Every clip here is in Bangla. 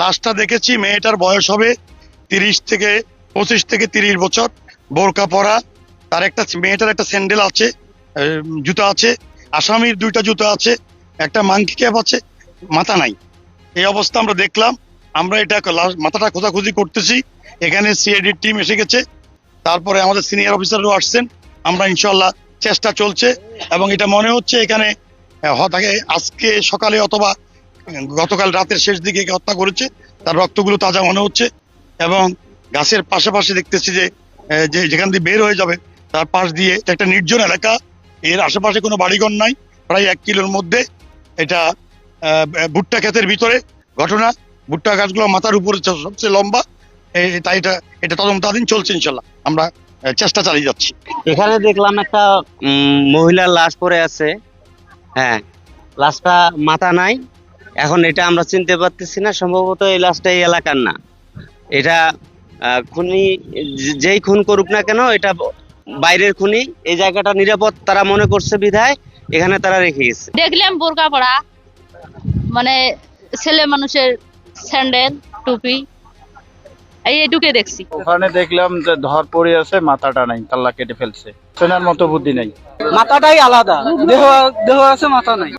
লাশটা দেখেছি, মেয়েটার বয়স হবে তিরিশ থেকে পঁচিশ থেকে তিরিশ বছর, বোরকা পরা, তার একটা মেয়েটার একটা স্যান্ডেল আছে জুতা আছে, আসামির দুইটা জুতা আছে, একটা মাংকি ক্যাপ আছে, মাথা নাই। এই অবস্থা আমরা দেখলাম, আমরা এটা মাথাটা খোঁজাখুঁজি করতেছি, এখানে সিআইডির টিম এসে গেছে, তারপরে আমাদের সিনিয়র অফিসারও আসছেন, আমরা ইনশাল্লাহ চেষ্টা চলছে, এবং এটা মনে হচ্ছে এখানে হতাকে আজকে সকালে অথবা গতকাল রাতের শেষ দিকে হত্যা করেছে। তার রক্তগুলো তাজা মনে হচ্ছে এবং গাছের পাশাপাশি দেখতেছি যে যে যেখান দিয়ে বের হয়ে যাবে, তার পাশ দিয়ে একটা নির্জন এলাকা। এর আশেপাশে কোনো বাড়িঘর নাই, প্রায় এক কিলোর মধ্যে এটা ভুট্টা ক্ষেতের ভিতরে ঘটনা। ভুট্টা গাছগুলো মাথার উপরে সবচেয়ে লম্বা। তাই এটা এটা তদন্তাধীন চলছে ইনশাল্লাহ। আমরা চেষ্টা চালিয়ে যাচ্ছি। এখানে দেখলাম একটা মহিলার লাশ পড়ে আছে। হ্যাঁ লাশটা মাথা নাই। এখন এটা আমরা চিনতে পারতেছি না সম্ভবত এই লাশটা এই এলাকার না। এটা খুনি যেই খুন করুক না কেন এটা বাইরের খুনি এই জায়গাটা নিরাপদ তারা মনে করছে বিধায় এখানে তারা রেখে গেছে। দেখলাম বোরকা পড়া মানে ছেলে মানুষের স্যান্ডেল টুপি এই এটুকে দেখছি। ওখানে দেখলাম যে ধর পড়ে আছে মাথাটা নাই তাল্লা কেটে ফেলছে। চেনার মতো বুদ্ধি নাই। মাথাটাই আলাদা দেহ দেহ আছে মাথা নাই।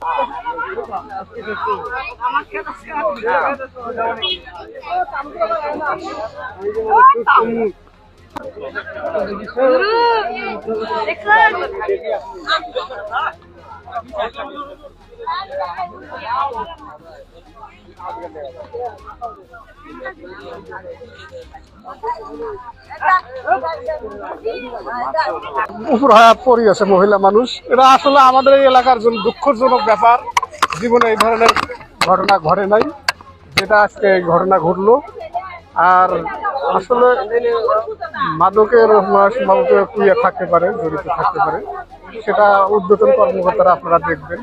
উপর হয়ে পড়ে আছে মহিলা মানুষ। এটা আসলে আমাদের এই এলাকার জন্য দুঃখজনক ব্যাপার। জীবনে এই ধরনের ঘটনা ঘটে নাই। যেটা আজকে এই ঘটনা ঘটলো। আর আসলে মাদকের সম্ভবত কুইয়া থাকতে পারে, জড়িত থাকতে পারে। সেটা উদ্বোধন কর্মকর্তারা আপনারা দেখবেন।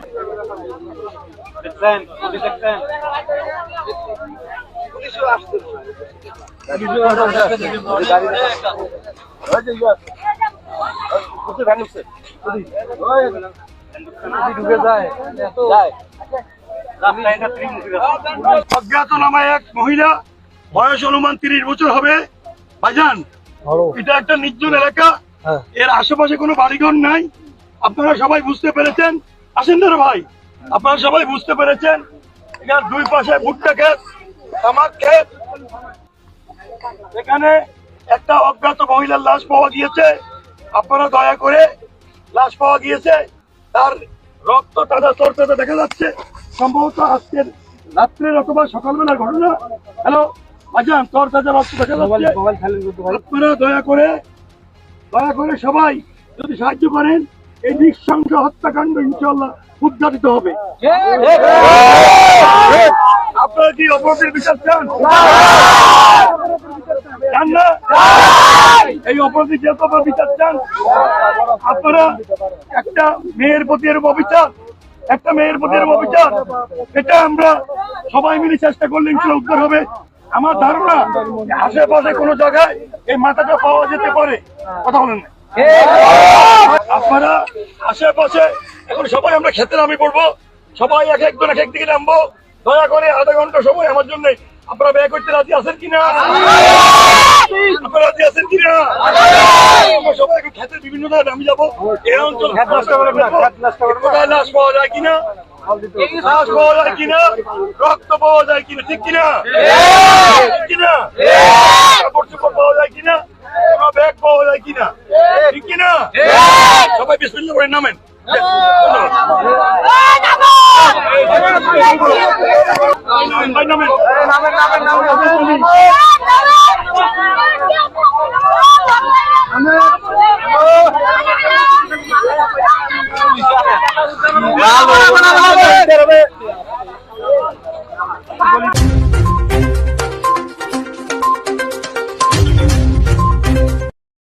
অজ্ঞাতনামা এক মহিলা বয়স অনুমান তিরিশ বছর হবে। ভাইজান এটা একটা নির্জন এলাকা। এর আশেপাশে কোনো বাড়িঘর নাই। আপনারা সবাই বুঝতে পেরেছেন। আসেন না ভাই। আপনারা সবাই বুঝতে পেরেছেন। এখানে দুই পাশে ভুট্টা ক্ষেত তামাক ক্ষেত। এখানে একটা অজ্ঞাত মহিলার লাশ পাওয়া গিয়েছে। আপনারা দয়া করে লাশ পাওয়া গিয়েছে। তার রক্ত তাজা তরতাজা দেখা যাচ্ছে। সম্ভবত আজকের রাত্রে অথবা সকালবেলার ঘটনা। হ্যালো ভাইজান তরতাজা রক্ত দেখা যাচ্ছে। আপনারা দয়া করে দয়া করে সবাই যদি সাহায্য করেন এই নিঃসংস হত্যাকাণ্ড ইনশাল্লাহ উদ্ঘাটিত হবে। আপনারা কি অপরাধের বিচার চান? চান না? এই অপরাধী বিচার চান? আপনারা একটা মেয়ের প্রতি এরকম অবিচার? একটা মেয়ের প্রতি এরকম অবিচার? এটা আমরা সবাই মিলে চেষ্টা করলে ইনশাল্লাহ উদ্ধার হবে। আমার ধারণা, আশেপাশে কোনো জায়গায় এই মাথাটা পাওয়া যেতে পারে। কথা বলেন আপনারা আশেপাশে, এখন সবাই আমরা খেতে নামি পড়ব। সবাই এক একজন এক একদিকে নামবো। দয়া করে আধা ঘণ্টা সময় আমার জন্য আপনারা ব্যয় করতে রাজি আছেন কিনা? আপনারা রাজি আছেন কিনা? আমরা সবাই খেতে বিভিন্ন জায়গায় আমি যাব। এই অঞ্চল কোথায় লাশ পাওয়া যায় কিনা? লাশ পাওয়া যায় কিনা? রক্ত পাওয়া যায় কিনা? ঠিক কিনা? ঠিক কিনা কাপড় চোপড় পাওয়া যায় কিনা কোনো ব্যাগ পাওয়া যায় কিনা ঠিক কিনা সবাই বিসমিল্লাহ করে নামেন ভাই নামেন নামেন